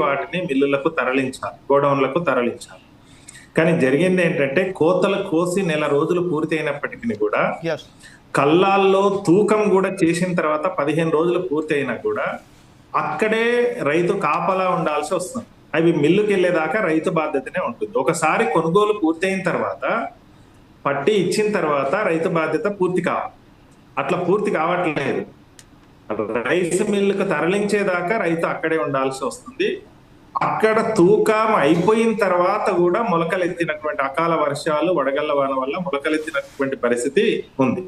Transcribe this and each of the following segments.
వాటిని మిల్లులకు తరలించాలి గోడౌన్లకు తరలించాలి. కానీ జరిగింది ఏంటంటే కోతలు కోసి నెల రోజులు పూర్తి అయినప్పటికీ కూడా కల్లాల్లో తూకం కూడా చేసిన తర్వాత పదిహేను రోజులు పూర్తి అయినా కూడా అక్కడే రైతు కాపలా ఉండాల్సి వస్తుంది. అవి మిల్లుకి వెళ్ళేదాకా రైతు బాధ్యతనే ఉంటుంది. ఒకసారి కొనుగోలు పూర్తయిన తర్వాత పట్టి ఇచ్చిన తర్వాత రైతు బాధ్యత పూర్తి కావాలి. అట్లా పూర్తి కావట్లేదు. రైస్ మిల్లుకు తరలించేదాకా రైతు అక్కడే ఉండాల్సి వస్తుంది. అక్కడ తూకం అయిపోయిన తర్వాత కూడా మొలకలెత్తినటువంటి అకాల వర్షాలు వడగళ్ళ వాన వల్ల మొలకలెత్తినటువంటి పరిస్థితి ఉంది.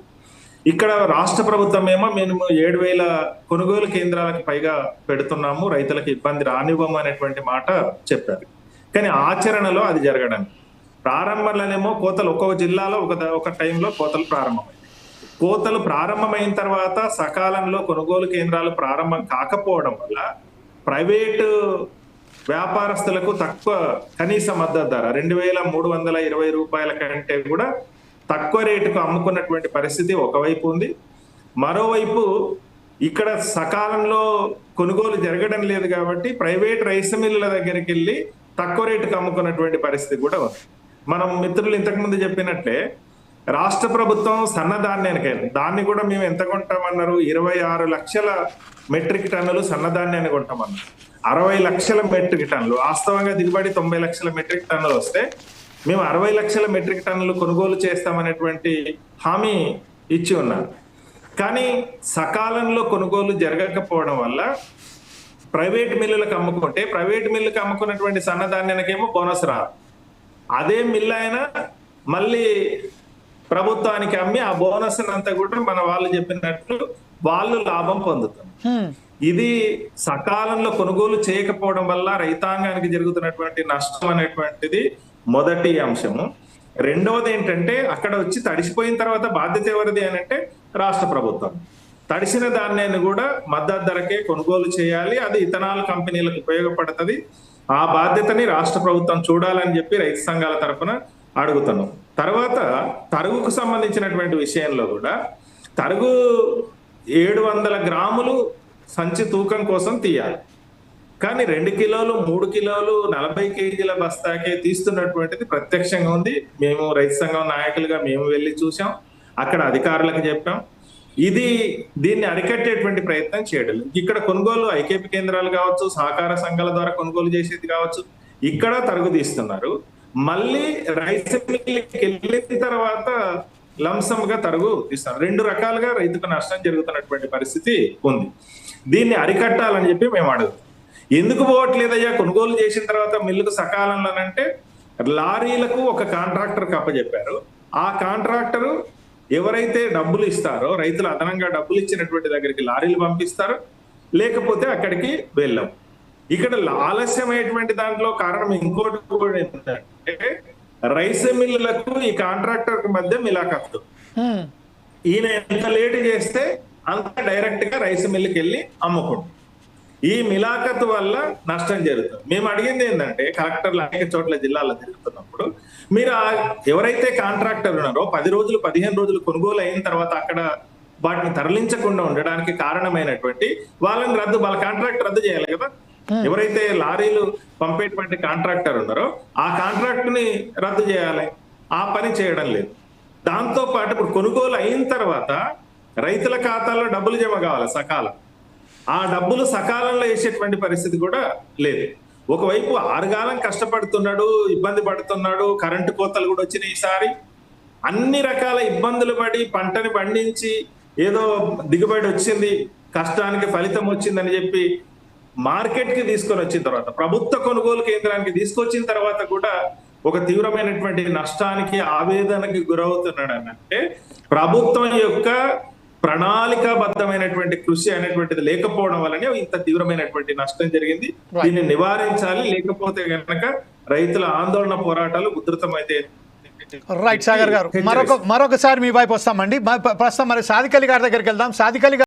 ఇక్కడ రాష్ట్ర ప్రభుత్వం ఏమో మేము ఏడు వేల కొనుగోలు కేంద్రాలకు పైగా పెడుతున్నాము రైతులకు ఇబ్బంది రానివ్వము అనేటువంటి మాట చెప్పారు. కానీ ఆచరణలో అది జరగడం ప్రారంభంలోనేమో కోతలు ఒక్కొక్క జిల్లాలో ఒక ఒక టైంలో కోతలు ప్రారంభం కోతలు ప్రారంభమైన తర్వాత సకాలంలో కొనుగోలు కేంద్రాలు ప్రారంభం కాకపోవడం వల్ల ప్రైవేటు వ్యాపారస్తులకు తక్కువ కనీస మద్దతు ధర రెండు వేల మూడు వందల ఇరవై రూపాయల కంటే కూడా తక్కువ రేటుకు అమ్ముకున్నటువంటి పరిస్థితి ఒకవైపు ఉంది. మరోవైపు ఇక్కడ సకాలంలో కొనుగోలు జరగడం లేదు కాబట్టి ప్రైవేట్ రైస్ మిల్లుల దగ్గరికి వెళ్ళి తక్కువ రేటుకు అమ్ముకున్నటువంటి పరిస్థితి కూడా ఉంది. మనం మిత్రులు ఇంతకుముందు చెప్పినట్లే రాష్ట్ర ప్రభుత్వం సన్నధాన్యానికి దాన్ని కూడా మేము ఎంత కొంటామన్నారు? ఇరవై ఆరు లక్షల మెట్రిక్ టన్నులు సన్నధాన్యాన్ని కొంటామన్నారు. అరవై లక్షల మెట్రిక్ టన్నులు వాస్తవంగా దిగుబడి తొంభై లక్షల మెట్రిక్ టన్నులు వస్తే మేము అరవై లక్షల మెట్రిక్ టన్నులు కొనుగోలు చేస్తామనేటువంటి హామీ ఇచ్చి ఉన్నారు. కానీ సకాలంలో కొనుగోలు జరగకపోవడం వల్ల ప్రైవేట్ మిల్లులకు అమ్ముకుంటే ప్రైవేట్ మిల్లుకి అమ్ముకున్నటువంటి సన్నధాన్యానికేమో బోనస్ రాదు. అదే మిల్లు అయినా మళ్ళీ ప్రభుత్వానికి అమ్మి ఆ బోనస్ అంతా కూడా మన వాళ్ళు చెప్పినట్లు వాళ్ళు లాభం పొందుతారు. ఇది సకాలంలో కొనుగోలు చేయకపోవడం వల్ల రైతాంగానికి జరుగుతున్నటువంటి నష్టం అనేటువంటిది మొదటి అంశము. రెండవది ఏంటంటే అక్కడ వచ్చి తడిసిపోయిన తర్వాత బాధ్యత ఎవరిది అని అంటే రాష్ట్ర ప్రభుత్వం. తడిసిన ధాన్యాన్ని కూడా మద్దతు ధరకే కొనుగోలు చేయాలి అది ఇథనాల్ కంపెనీలకు ఉపయోగపడుతుంది. ఆ బాధ్యతని రాష్ట్ర ప్రభుత్వం చూడాలని చెప్పి రైతు సంఘాల తరఫున అడుగుతున్నాం. తర్వాత తరుగుకు సంబంధించినటువంటి విషయంలో కూడా తరుగు ఏడు వందల గ్రాములు సంచి తూకం కోసం తీయాలి. కానీ రెండు కిలోలు మూడు కిలోలు నలభై కేజీల బస్తాకే తీస్తున్నటువంటిది ప్రత్యక్షంగా ఉంది. మేము రైతు సంఘం నాయకులుగా మేము వెళ్ళి చూసాం అక్కడ అధికారులకు చెప్పాం. ఇది దీన్ని అరికట్టేటువంటి ప్రయత్నం చేయడం. ఇక్కడ కొనుగోలు ఐకేపీ కేంద్రాలు కావచ్చు సహకార సంఘాల ద్వారా కొనుగోలు చేసేది కావచ్చు. ఇక్కడ తరుగు తీస్తున్నారు. మళ్ళీ రైస్ మిల్లుకి వెళ్ళిన తర్వాత లంసమ్గా తరుగు తీస్తారు. రెండు రకాలుగా రైతుకు నష్టం జరుగుతున్నటువంటి పరిస్థితి ఉంది. దీన్ని అరికట్టాలని చెప్పి మేము అడుగుతాం. ఎందుకు పోవట్లేదయ్యా? కొనుగోలు చేసిన తర్వాత మిల్లుకు సకాలంలోనంటే లారీలకు ఒక కాంట్రాక్టర్ కప్పచెప్పారు ఆ కాంట్రాక్టరు ఎవరైతే డబ్బులు ఇస్తారో రైతులు అదనంగా డబ్బులు ఇచ్చినటువంటి దగ్గరికి లారీలు పంపిస్తారు. లేకపోతే అక్కడికి వెళ్ళాం. ఇక్కడ ఆలస్యమైనటువంటి దాంట్లో కారణం ఇంకోటి కూడా ఏంటంటే రైస్ మిల్లులకు ఈ కాంట్రాక్టర్ మధ్య మిలాఖత్తు. ఈయన ఎంత లేట్ చేస్తే అంత డైరెక్ట్గా రైస్ మిల్లుకి వెళ్ళి అమ్ముకుంటాం. ఈ మిలాఖత్ వల్ల నష్టం జరుగుతుంది. మేము అడిగింది ఏంటంటే కలెక్టర్లు అనేక చోట్ల జిల్లాలో తిరుగుతున్నప్పుడు మీరు ఎవరైతే కాంట్రాక్టర్ ఉన్నారో పది రోజులు పదిహేను రోజులు కొనుగోలు అయిన తర్వాత అక్కడ వాటిని తరలించకుండా ఉండడానికి కారణమైనటువంటి వాళ్ళని రద్దు వాళ్ళ కాంట్రాక్ట్ రద్దు చేయాలి కదా? ఎవరైతే లారీలు పంపేటువంటి కాంట్రాక్టర్ ఉన్నారో ఆ కాంట్రాక్ట్ని రద్దు చేయాలి. ఆ పని చేయడం లేదు. దాంతో పాటు ఇప్పుడు కొనుగోలు అయిన తర్వాత రైతుల ఖాతాలో డబ్బులు జమ కావాలి సకాలం. ఆ డబ్బులు సకాలంలో వేసేటువంటి పరిస్థితి కూడా లేదు. ఒకవైపు ఆరుగాలం కష్టపడుతున్నాడు ఇబ్బంది పడుతున్నాడు కరెంటు కోతలు కూడా వచ్చినాయి ఈసారి. అన్ని రకాల ఇబ్బందులు పడి పంటని పండించి ఏదో దిగుబడి వచ్చింది కష్టానికి ఫలితం వచ్చిందని చెప్పి మార్కెట్కి తీసుకొని వచ్చిన తర్వాత ప్రభుత్వ కొనుగోలు కేంద్రానికి తీసుకొచ్చిన తర్వాత కూడా ఒక తీవ్రమైనటువంటి నష్టానికి ఆవేదనకి గురవుతున్నాడు అని అంటే ప్రభుత్వం యొక్క ప్రణాళికాబద్ధమైనటువంటి కృషి అనేటువంటిది లేకపోవడం వల్లనే ఇంత తీవ్రమైనటువంటి నష్టం జరిగింది. దీన్ని నివారించాలి. లేకపోతే గనక రైతుల ఆందోళన పోరాటాలు ఉధృతమైతే రైట్ సాగర్ గారు. మరొక మరొకసారి మీ వైపు వస్తామండి. ప్రస్తుతం మరి సాదికలి గారి దగ్గరికి వెళ్దాం. సాదికలి గారు